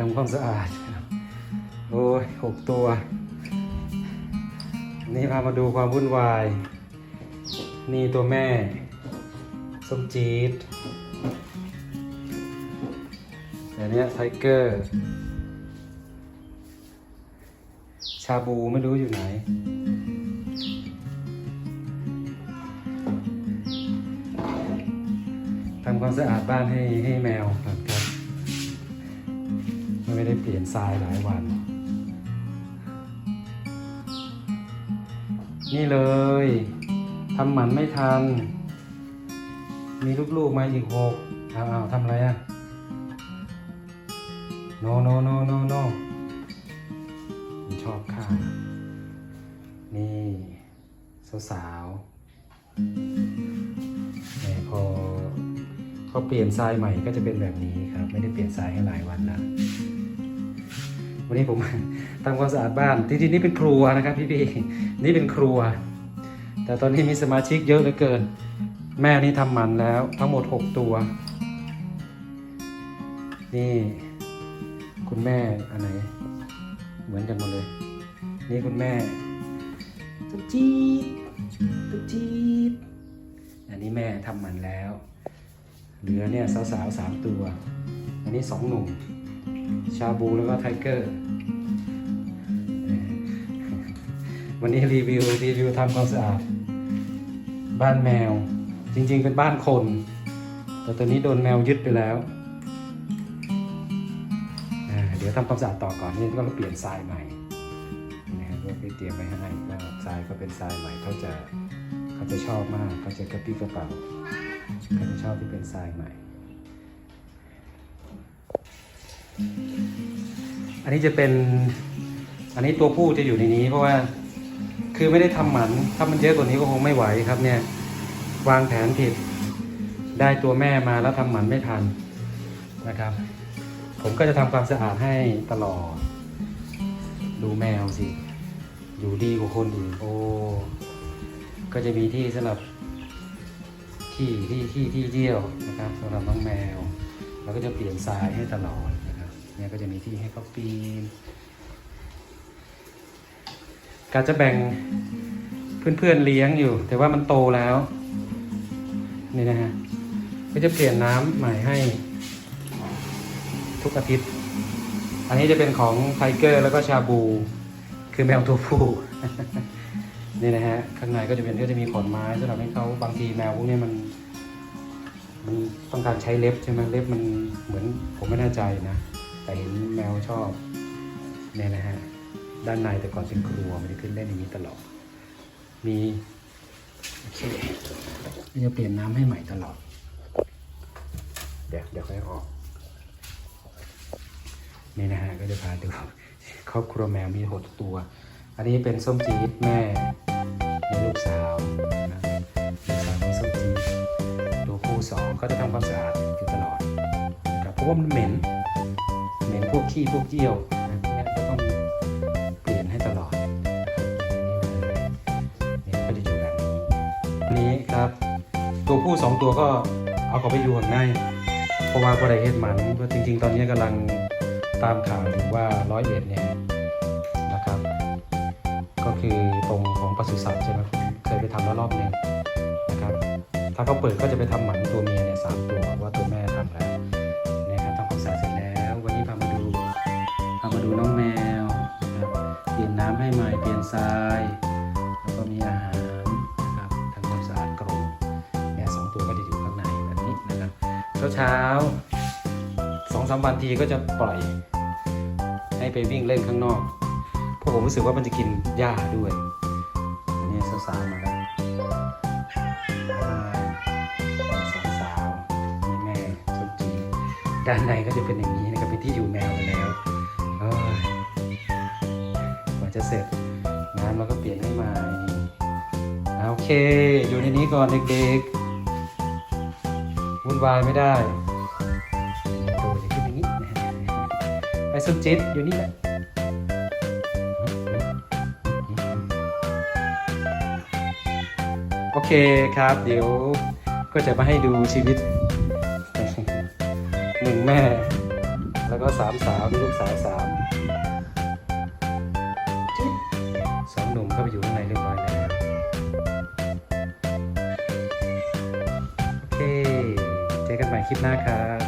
ทำความสะอาด โอ้ยหกตัว นี่พามาดูความวุ่นวาย นี่ตัวแม่ส้มจี๊ดแต่เนี้ยไทเกอร์ ชาบูไม่รู้อยู่ไหน ทำความสะอาดบ้านให้ให้แมวก่อนครับ ไม่ได้เปลี่ยนทรายหลายวัน นี่เลยทำหมันไม่ทัน มีลูกๆมาอีกหกเอาเอาทำอะไรอะ no no no no no ผมชอบข้านี่สาวๆแต่พอเขาเปลี่ยนทรายใหม่ก็จะเป็นแบบนี้ครับ ไม่ได้เปลี่ยนทรายให้หลายวันแล้ว วันนี้ผมทำความสะอาดบ้านจริงๆนี่เป็นครัวนะครับพี่พี่ๆนี่เป็นครัว แต่ตอนนี้มีสมาชิกเยอะเหลือเกิน แม่นี่ทำหมันแล้วทั้งหมด 6 ตัว นี่คุณแม่อันไหน เหมือนกันหมดเลย นี่คุณแม่ตุ๊กจี๊ดตุ๊กจี๊ดอันนี้แม่ทำหมันแล้ว เหลือเนี่ยสาวๆสามตัว อันนี้สองหนุ่ม ชาบูแล้วก็ไทเกอร์ วันนี้รีวิวรีวิวทำความสะอาด บ้านแมว จริงๆเป็นบ้านคน แต่ตอนนี้โดนแมวยึดไปแล้ว เดี๋ยวทำความสะอาดต่อก่อนนี่ก็เปลี่ยนทรายใหม่นะครับก็เตรียมไว้ให้ก็ทรายก็เป็นทรายใหม่เขาจะเขาจะชอบมากเขาจะกระปี้กระเป๋าเขาจะชอบที่เป็นทรายใหม่ อันนี้จะเป็น อันนี้ตัวผู้จะอยู่ในนี้ เพราะว่าคือไม่ได้ทำหมัน ถ้ามันเยอะกว่านี้ก็คงไม่ไหวครับเนี่ย วางแผนผิด ได้ตัวแม่มาแล้วทำหมันไม่ทันนะครับ ผมก็จะทำความสะอาดให้ตลอด ดูแมวสิ อยู่ดีกว่าคนอื่นโอ้ ก็จะมีที่สำหรับที่ที่ที่ที่เยี่ยวนะครับสำหรับน้องแมวเราก็จะเปลี่ยนทรายให้ตลอด เนี่ยก็จะมีที่ให้เขาปีนการจะแบ่งเพื่อนๆเลี้ยงอยู่ แต่ว่ามันโตแล้ว นี่นะฮะก็จะเปลี่ยนน้ำใหม่ให้ทุกอาทิตย์ อันนี้จะเป็นของไทเกอร์แล้วก็ชาบู คือแมวตัวผู้นี่นะฮะข้างในก็จะเป็นก็จะมีขอนไม้สำหรับให้เขาบางทีแมวพวกนี้มัน มันต้องการใช้เล็บใช่ไหมเล็บมันเหมือนผมไม่แน่ใจนะ แต่เห็นแมวชอบเนี่ยนะฮะด้านในแต่ก่อนเป็นครัวมันจะขึ้นเล่นอย่างนี้ตลอด มีโอเคนี่จะเปลี่ยนน้ำให้ใหม่ตลอด เดี๋ยวเดี๋ยวค่อยออกนี่นะฮะก็จะพาดูครอบครัวแมวมีหกตัว อันนี้เป็นส้มจี๊ดแม่มีลูกสาวนะลูกสาวของส้มจี๊ดตัวคู่สองก็จะทำความสะอาดอยู่ตลอดนะครับเพราะว่ามันเหม็น พวกขี้พวกเยี่ยวนะพวกเนี้ยก็ต้องเปลี่ยนให้ตลอดนะครับนี่ก็จะอยู่แบบนี้นี้ครับ ตัวผู้สองตัวก็เอาเขาไปอยู่ข้างในเพราะว่าบริเฮ็ดหมันเพราะจริง ๆ ตอนนี้กำลังตามข่าวอยู่ว่าร้อยเอ็ดเนี่ยนะครับ ก็คือตรงของปศุสัตว์ใช่ไหมเคยไปทำแล้วรอบหนึ่งนะครับ ถ้าเขาเปิดก็จะไปทำหมันตัวเมียเนี่ยสามตัวว่าตัวแม่ ให้ใหม่เปลี่ยนทราย แล้วก็มีอาหารนะครับทำความสะอาดกรงแมวสองตัวก็จะอยู่ข้างในแบบนี้นะครับเช้าเช้าสองสามวันทีก็จะปล่อย ให้ไปวิ่งเล่นข้างนอกเพราะผมรู้สึกว่ามันจะกินหญ้าด้วยอันนี้สาวๆมาแล้วสองสาวนี่แม่สมจีด้านในก็จะเป็นอย่างนี้นะครับเป็นที่อยู่แมวไปแล้ว จะเสร็จน้ำเราก็เปลี่ยนให้ใหม่อ่าโอเค อยู่ในนี้ก่อนเด็กๆวุ่นวายไม่ได้ตัวจะขึ้นอย่างนี้ไปสุดจิตอยู่นี่แหละโอเคครับ เดี๋ยวก็จะมาให้ดูชีวิตหนึ่งแม่ แล้วแล้วก็สามสาวมีลูกสาวสาม เข้าไปอยู่ข้างในเรียบร้อยแล้วโอเคเจอกันใหม่คลิปหน้าครับ